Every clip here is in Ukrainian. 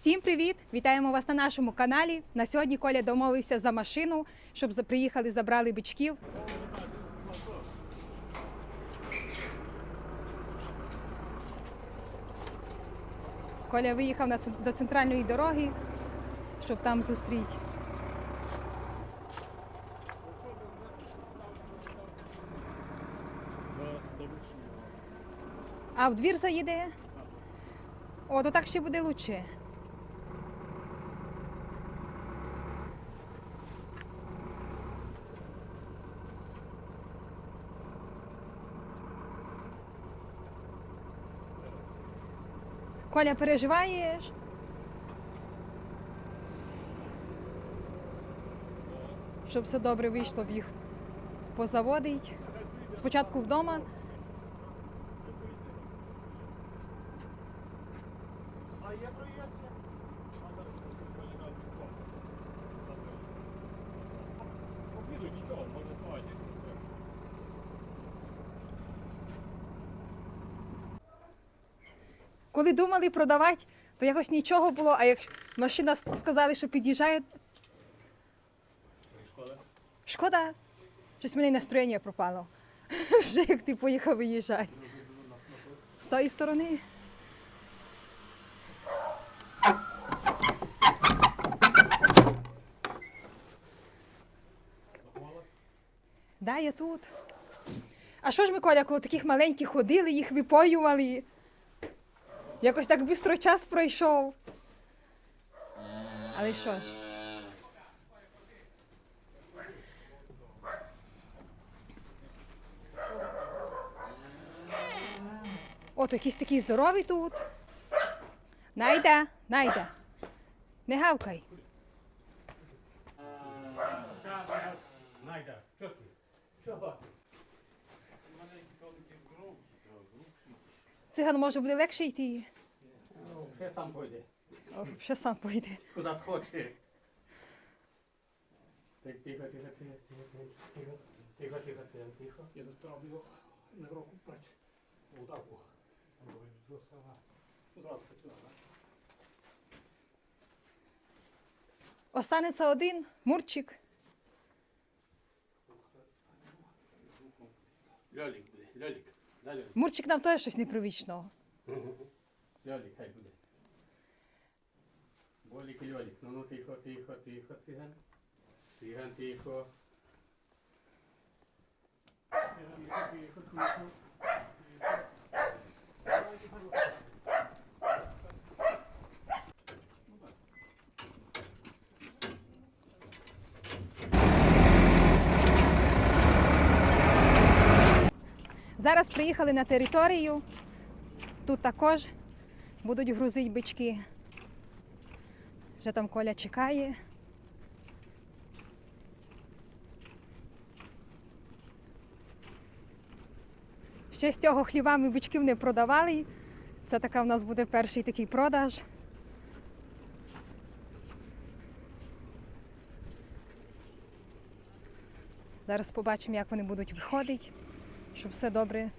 Всім привіт! Вітаємо вас на нашому каналі. На сьогодні Коля домовився за машину, щоб приїхали, забрали бичків. Коля виїхав до центральної дороги, щоб там зустріти. А в двір заїде? О, то так ще буде лучше. Коля, переживаєш? Щоб все добре вийшло б їх позаводить. Спочатку вдома, А є проїзд ще? Обіду нічого, можна ставати. Коли думали продавати, то якось нічого було, а як машина сказали, що під'їжджає, Шкода. шкода, щось в мене настроєння пропало. Вже як ти поїхав виїжджати. З тої сторони. Да, я тут. А що ж ми, Коля, коли таких маленьких ходили, їх випоювали? Якось так швидко час пройшов. Але що ж? От якийсь такий здоровий тут. Найда, найда. Не гавкай. Найда, що ти? Чого? Циган може буде легше йти. Ще сам пойде. О, ще сам поїде. Куди схоче. Тихо, тихо, тихо, тихо, тихо, тихо. Тихо, тихо, тихо, тихо. Я тут його на руку брати. Ударку. Зразу хотіла, так? Останеться один мурчик. Льолік буде, льолік. Мурчик нам теж щось непривичного. Льолік, хай буде. Болік льолік. Ну, ну, тихо, тихо, тихо, циган. Циган, тихо. Циган, тихо, тихо, тихо. Зараз приїхали на територію. Тут також будуть грузити бички. Вже там Коля чекає. Ще з цього хліва ми бичків не продавали. Це така в нас буде перший такий продаж. Зараз побачимо, як вони будуть виходити, щоб все добре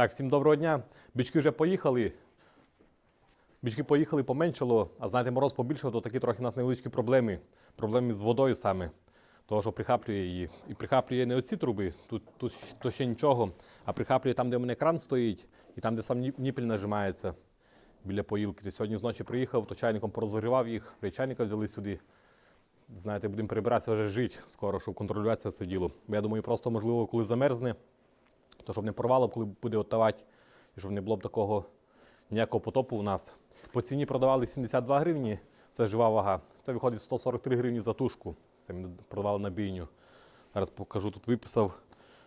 Так, всім доброго дня. Бічки вже поїхали. Бічки поїхали, поменшало, а знаєте, мороз побільшав, то такі трохи у нас невеличкі проблеми. Проблеми з водою саме. Того, що прихаплює її. І прихаплює не оці труби, тут, тут то ще нічого, а прихаплює там, де у мене кран стоїть, і там, де сам ні- ніпель нажимається біля поїлки. Ти сьогодні зночі приїхав, то чайником порозгрівав їх, чайника взяли сюди. Знаєте, будемо прибиратися вже жити скоро, щоб контролювати це діло. Бо я думаю, просто можливо, коли замерзне, то щоб не порвало, коли буде оттавати, і щоб не було б такого ніякого потопу у нас. По ціні продавали 72 гривні, це жива вага. Це виходить 143 гривні за тушку. Це ми продавали на бійню. Зараз покажу, тут виписав,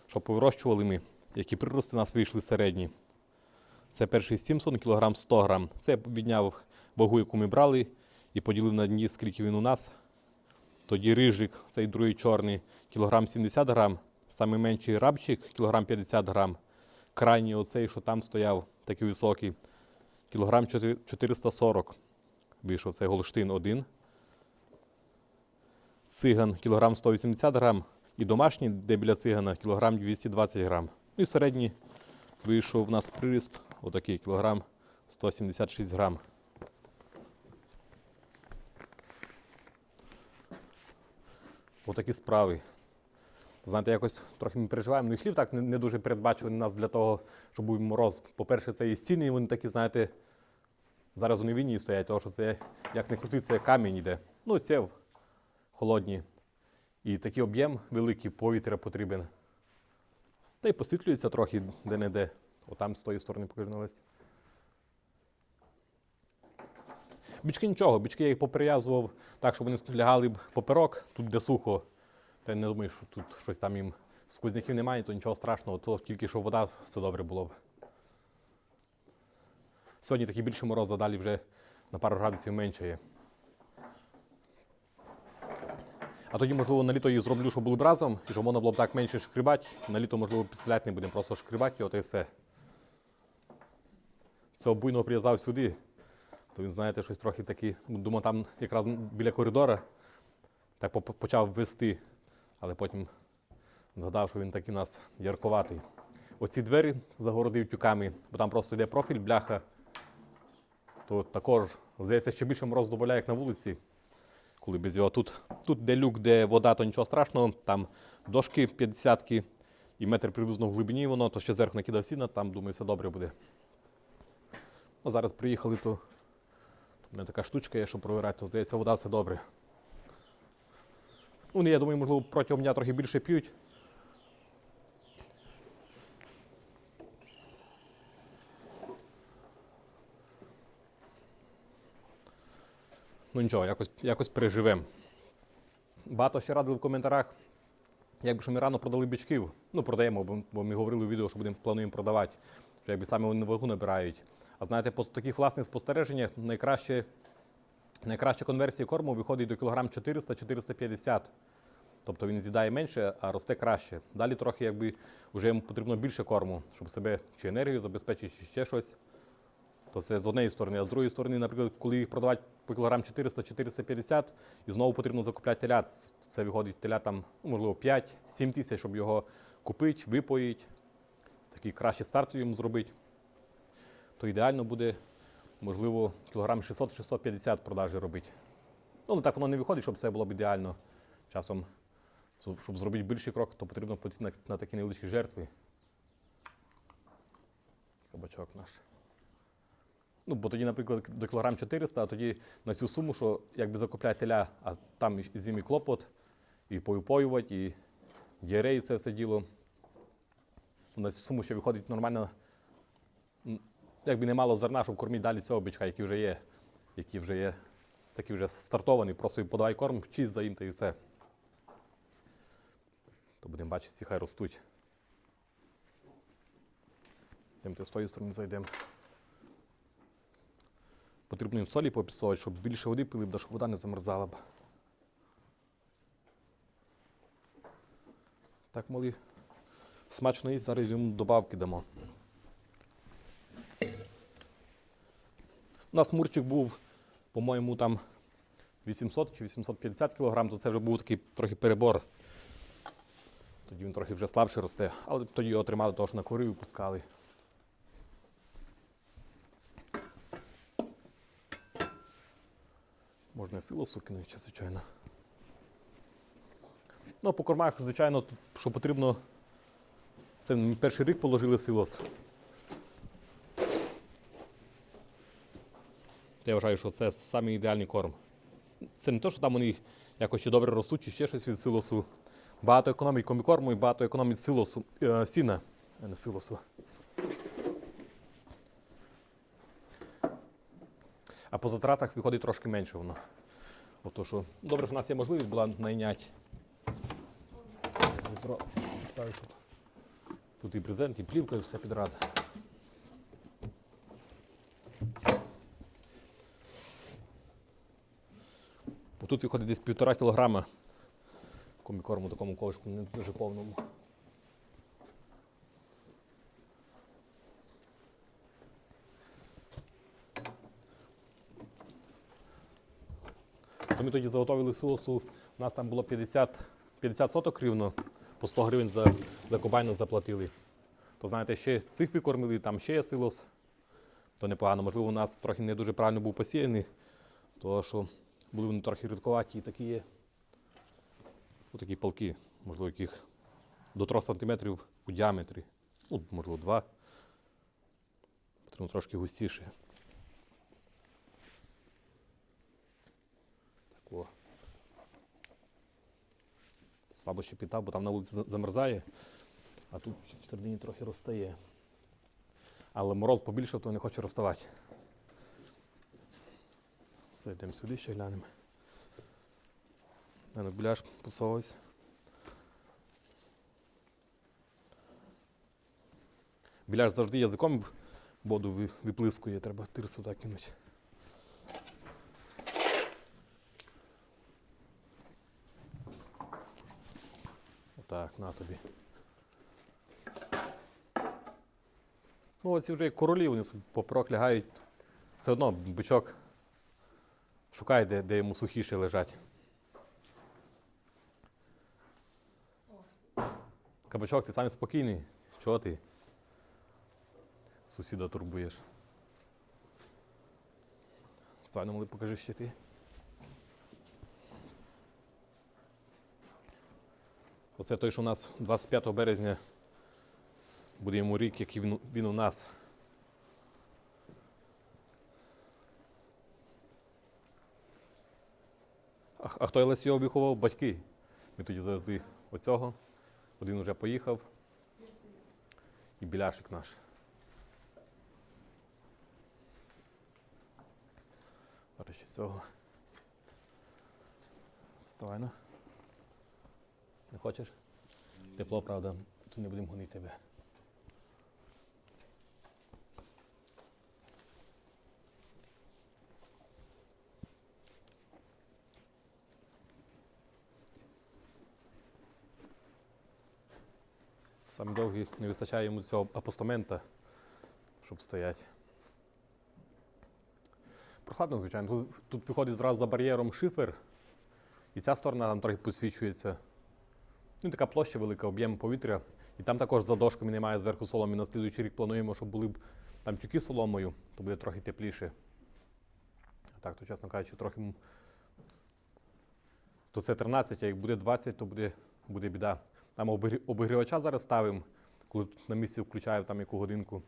що повирощували ми, які прирости у нас вийшли середні. Це перший Сімсон, кілограм 100 грам. Це я відняв вагу, яку ми брали, і поділив на дні, скільки він у нас. Тоді рижик, цей другий чорний, кілограм 70 грам. Самий менший рабчик, кілограм 50 грам. Крайній оцей, що там стояв, такий високий, кілограм 440. Вийшов цей голштин один. Циган кілограм 180 грам. І домашній, де біля цигана, кілограм 220 грам. Ну і середній вийшов в нас приріст, отакий кілограм 176 грам. Отакі справи. Знаєте, якось трохи ми переживаємо. Ну і хлів так не, не дуже передбачуваний нас для того, щоб був мороз. По-перше, це і стіни, і вони такі, знаєте, зараз вони війні стоять, тому що це як не крути, це камінь іде. Ну, це холодні. І такий об'єм великий повітря потрібен. Та й посвітлюється трохи де-не-де. Отам з тої сторони покажу на. Бічки нічого, бічки я їх поприв'язував так, щоб вони лягали б поперок, тут де сухо. Я не думаю, що тут щось там їм сквозняків немає, то нічого страшного, то тільки що вода, все добре було б. Сьогодні такий більший мороз, а далі вже на пару градусів менше є. А тоді, можливо, на літо їх зроблю, щоб були б разом, і щоб можна було б так менше шкрібати. На літо, можливо, підселяти не будемо, просто шкрібати його та й все. Цього буйного прив'язав сюди, то він, знаєте, щось трохи такі. Думав, там якраз біля коридора так почав вести, але потім згадав, що він такий у нас ярковатий. Оці двері загородив тюками, бо там просто йде профіль, бляха. То також, здається, ще більше мороз додає, як на вулиці, коли без його. Тут, тут де люк, де вода, то нічого страшного, там дошки 50-ки і метр приблизно в глибині воно, то ще зверху накидав сіна, там, думаю, все добре буде. А зараз приїхали, то у мене така штучка є, що провіряти, то здається, вода все добре. Ну, я думаю, можливо, протягом дня трохи більше п'ють. Ну нічого, якось, якось переживемо. Багато ще радили в коментарях, якби що ми рано продали бичків. Ну, продаємо, бо, бо ми говорили у відео, що будемо плануємо продавати, що якби саме вони вагу набирають. А знаєте, по таких власних спостереженнях найкраще, найкраща конверсія корму виходить до кілограм 400-450. Тобто він з'їдає менше, а росте краще. Далі трохи якби вже йому потрібно більше корму, щоб себе чи енергію забезпечити, чи ще щось. То це з однієї сторони. А з другої сторони, наприклад, коли їх продавати по кілограм 400-450, і знову потрібно закупляти телят. Це виходить теля там, ну, можливо, 5-7 тисяч, щоб його купити, випоїти, такий кращий старт йому зробити. То ідеально буде, можливо, кілограм 600-650 продажі робити. Ну, але так воно не виходить, щоб все було б ідеально. Часом, щоб зробити більший крок, то потрібно піти на, на такі невеличкі жертви. Кабачок наш. Ну, бо тоді, наприклад, до кілограм 400, а тоді на цю суму, що якби закупляти теля, а там з ними клопот, і поюпоювати, і діареї це все діло. Нас в суму ще виходить нормально, якби немало зерна, щоб кормити далі цього бичка, який вже є, який вже є, такий вже стартований, просто їм подавай корм, чисть за їм та і все. То будемо бачити, ці хай ростуть. Йдемо з тої сторони зайдемо. Потрібно їм солі попідсовувати, щоб більше води пили, б, щоб вода не замерзала б. Так, малі. Смачно їсть, зараз йому добавки дамо. У нас мурчик був, по-моєму, там 800 чи 850 кг, то це вже був такий трохи перебор. Тоді він трохи вже слабше росте, але тоді його тримали, того, що на корів пускали. Можна і силосу кинути, звичайно. Ну, по кормах, звичайно, що потрібно. Це перший рік положили силос. Я вважаю, що це самий ідеальний корм. Це не те, що там вони якось ще добре ростуть, чи ще щось від силосу. Багато економить комікорму і багато економить силосу, е, сіна, а не силосу. А по затратах виходить трошки менше воно. Ото що добре, що в нас є можливість була найняти. Тут. І презент, і плівка, і все підряд. Тут виходить десь півтора кілограма комікорму такому ковшку, не дуже повному. Ми тоді заготовили силосу, у нас там було 50, 50 соток рівно, по 100 гривень за, за комбайн заплатили. То знаєте, ще цих викормили, там ще є силос, то непогано. Можливо, у нас трохи не дуже правильно був посіяний, то що були вони трохи рідковаті і такі є. Отакі палки, можливо, яких до 3 см у діаметрі. Ну, можливо, 2. Потрібно трошки густіше. Так, о. Слабо ще питав, бо там на вулиці замерзає, а тут всередині трохи розтає. Але мороз побільшав, то не хоче розставати. Зайдемо сюди ще глянемо. А ну, біляш посовуйся. Біляш завжди язиком воду виплискує, треба тирсу так кинути. Отак, на тобі. Ну, оці вже як королі, вони собі лягають. Все одно бичок шукає, де, де йому сухіше лежать. Кабачок, ти сам спокійний. Чого ти? Сусіда турбуєш. Ставай, ну, покажи ще ти. Оце той, що у нас 25 березня буде йому рік, який він, він у нас. А, хто Лесь його виховав? Батьки. Ми тоді завезли оцього. Один уже поїхав. І біляшик наш. Зараз ще цього. Вставай на. Не хочеш? Тепло, правда, тут не будемо гонити тебе. Саме довгий не вистачає йому цього апостамента, щоб стояти. Прохладно, звичайно. Тут, тут виходить зразу за бар'єром шифер, і ця сторона там трохи підсвічується. Ну, така площа велика, об'єм повітря. І там також за дошками немає зверху соломи. На слідуючий рік плануємо, щоб були б там тюки соломою, то буде трохи тепліше. Так, то, чесно кажучи, трохи. То це 13, а як буде 20, то буде, буде біда. Там обігрівача зараз ставимо, коли тут на місці включаємо там яку годинку,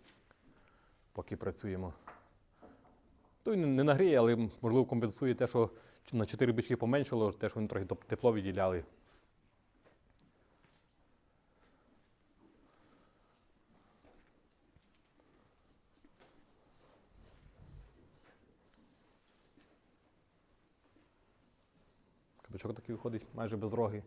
поки працюємо. Ну, То не нагріє, але можливо компенсує те, що на 4 бички поменшало, те, що вони трохи тепло відділяли. Кабачок такий виходить майже без роги.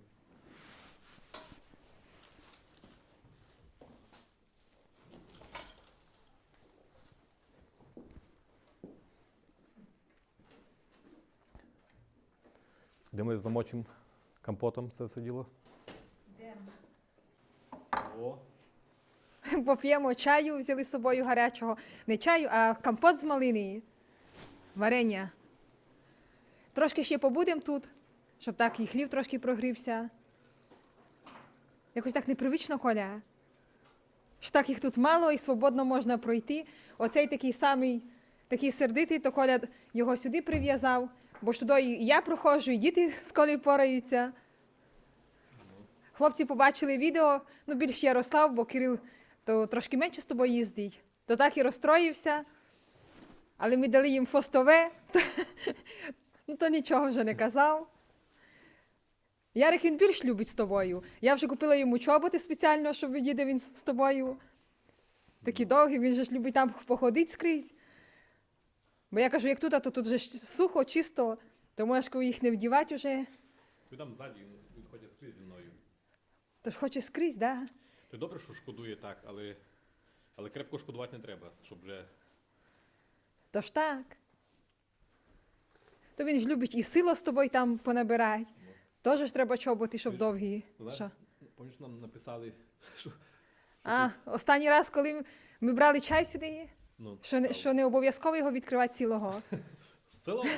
Ми замочимо компотом це все діло? О, Поп'ємо чаю, взяли з собою гарячого. Не чаю, а компот з малини. Варення. Трошки ще побудемо тут, щоб так і хліб трошки прогрівся. Якось так непривично, Коля. Що так їх тут мало і свободно можна пройти. Оцей такий самий, такий сердитий, то Коля його сюди прив'язав, бо ж туди я проходжу, і діти з Колею пораються. Хлопці побачили відео, ну більш Ярослав, бо Кирил то трошки менше з тобою їздить. То так і розстроївся. Але ми дали їм фостове, то, ну, то нічого вже не казав. Ярик він більш любить з тобою. Я вже купила йому чоботи спеціально, щоб їде він з тобою. Такі довгі, він же ж любить там походити скрізь. Бо я кажу, як тут, а то тут вже сухо, чисто, то можеш їх не вдівати вже. ви там ззаді, він ходить скрізь зі мною. Тож хоче скрізь, так? Да? То добре, що шкодує так, але, але крепко шкодувати не треба, щоб вже. Тож так. То він ж любить і сило з тобою там понабирати. Теж ж треба чоботи, щоб Ти ж- довгі. Знаєш, Що? Пам'ятаєш, нам написали, що. А, останній раз, коли ми брали чай сюди, Ну, що не, що не обов'язково його відкривати цілого. Село.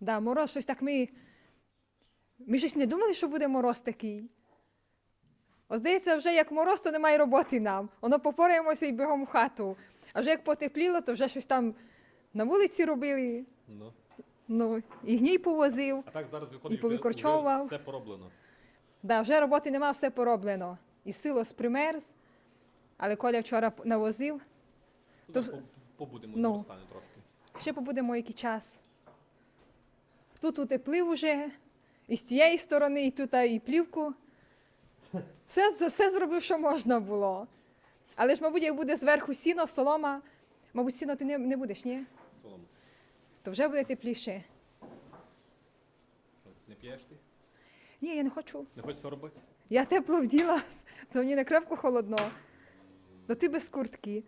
Да, мороз, щось так ми. Ми щось не думали, що буде мороз такий. О, здається, вже як мороз, то немає роботи нам. Воно попораємося і бігом в хату. А вже як потепліло, то вже щось там на вулиці робили. Ну. Ну, і гній повозив. А так зараз виходить, І повикорчовував. вже все пороблено. Да, вже роботи нема, все пороблено. І силос примерз, але Коля вчора навозив. Зараз То- побудемо, ну. стане трошки. Ще побудемо який час. Тут утеплив уже, і з цієї сторони, і тут і плівку. Все, все зробив, що можна було. Але ж, мабуть, як буде зверху сіно, солома, мабуть, сіно ти не, не будеш, ні? Солому. То вже буде тепліше. Що, не п'єш ти? Ні, я не хочу. Не хочеш це робити? Я тепло вділась, то мені не крепко холодно. То ти без куртки.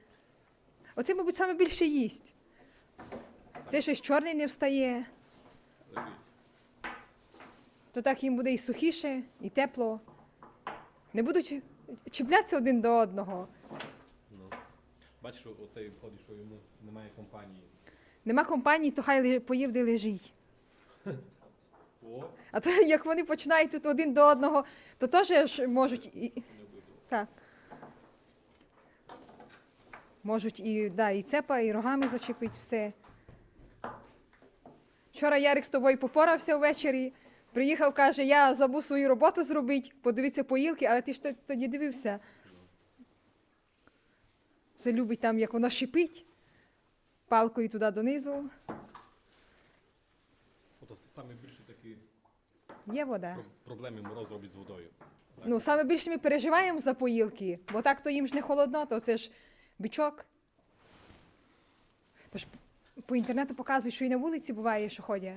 Оце, мабуть, саме більше їсть. Це щось чорний не встає. То так їм буде і сухіше, і тепло. Не будуть чіплятися один до одного. Ну. Бачиш, що оцей виходить, що йому немає компанії. Нема компанії, то хай поїв, де лежить. А то як вони починають тут один до одного, то теж можуть і. Так. Можуть і, да, і цепа, і рогами зачепити все. Вчора Ярик з тобою попорався ввечері. Приїхав, каже, я забув свою роботу зробити, подивитися поїлки, але ти ж тоді дивився. Все любить там, як воно шипить, палкою туди донизу. Саме більше такі Є вода. проблеми мороз робить з водою. Ну, саме більше ми переживаємо за поїлки, бо так то їм ж не холодно, то це ж бичок. Тож по інтернету показують, що і на вулиці буває, що ходять.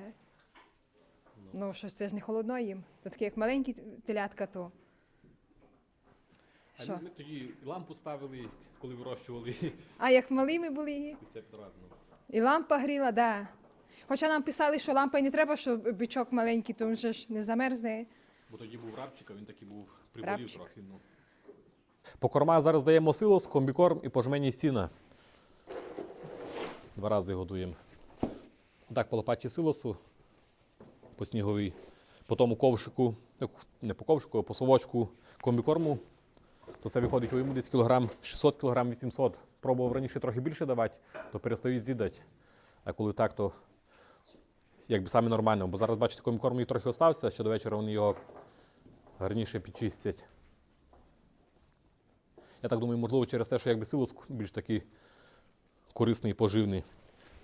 Ну, що це ж не холодно їм. То таке, як маленькі телятка, то. А Що? ми, тоді лампу ставили, коли вирощували А як малими були, і все підрадно. і лампа гріла, да. Хоча нам писали, що лампа не треба, що бичок маленький, то він же ж не замерзне. Бо тоді був рабчик, а він такий був приболів трохи. Ну. По кормах зараз даємо силос, комбікорм і пожмені сіна. Два рази годуємо. Так, по лопаті силосу, по сніговій, по тому ковшику, не по ковшику, а по совочку комбікорму. То це виходить у йому десь кілограм 600 кілограм 800. Пробував раніше трохи більше давати, то перестають з'їдати. А коли так, то якби саме нормально. Бо зараз, бачите, комбікорм їх трохи остався, ще до вечора вони його гарніше підчистять. Я так думаю, можливо, через те, що якби силос більш такий корисний, і поживний.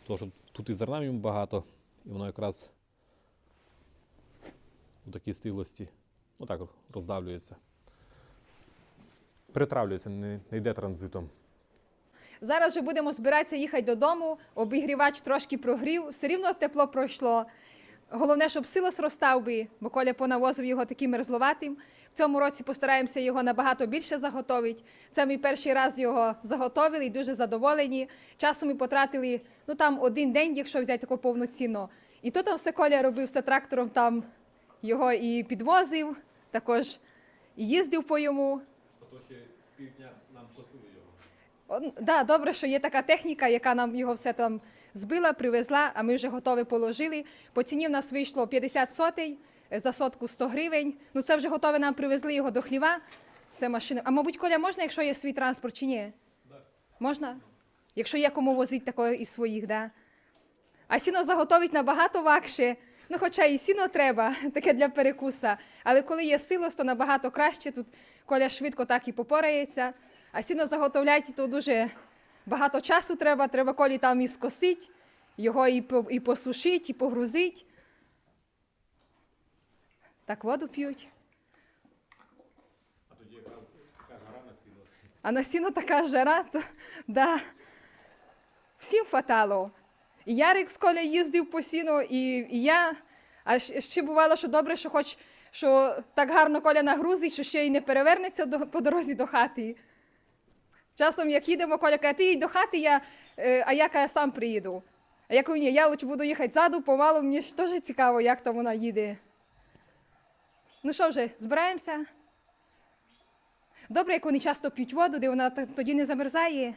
Тому що тут і зерна в ньому багато, і воно якраз у такій стилості ну так роздавлюється. Перетравлюється, не, не йде транзитом. Зараз вже будемо збиратися їхати додому. Обігрівач трошки прогрів, все рівно тепло пройшло. Головне, щоб силос розстав би, бо Коля понавозив його таким мерзловатим. В цьому році постараємося його набагато більше заготовити. Це ми перший раз його заготовили і дуже задоволені. Часу ми потратили ну там один день, якщо взяти тако повноцінно. І то там все Коля робив все трактором, там його і підвозив, також і їздив по йому. То ще півдня нам косили його. О, Да, добре, що є така техніка, яка нам його все там збила, привезла, а ми вже готові положили. По ціні в нас вийшло 50 сотей, е, за сотку 100 гривень. Ну це вже готове нам привезли його до хліва. Все машини. А мабуть, Коля, можна, якщо є свій транспорт чи ні? Можна? Якщо є кому возити такого із своїх, да. А сіно заготовить набагато вакше. Ну, хоча і сіно треба, таке для перекуса. Але коли є силос, то набагато краще. Тут Коля швидко так і попорається. А сіно заготовляти, то дуже багато часу треба. Треба колі там і скосить, його і, і посушить, і погрузить. Так воду п'ють. А тоді якраз така гора на сіно. А на сіно така жара, то да. Всім фатало. І Ярик з Коля їздив по сіну, і, і я. А ще бувало, що добре, що хоч що так гарно Коля нагрузить, що ще й не перевернеться до, по дорозі до хати. Часом, як їдемо, Коля каже, ти їдь до хати, я, е, а я каже, сам приїду. А я кажу, ні, я лучше буду їхати ззаду, помалу, мені ж теж цікаво, як там вона їде. Ну що вже, збираємося? Добре, як вони часто п'ють воду, де вона тоді не замерзає.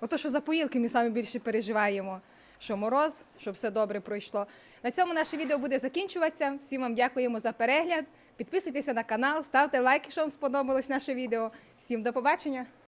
Ото, що за поїлки ми саме більше переживаємо, що мороз, щоб все добре пройшло. На цьому наше відео буде закінчуватися. Всім вам дякуємо за перегляд. Підписуйтеся на канал, ставте лайк, якщо вам сподобалось наше відео. Всім до побачення!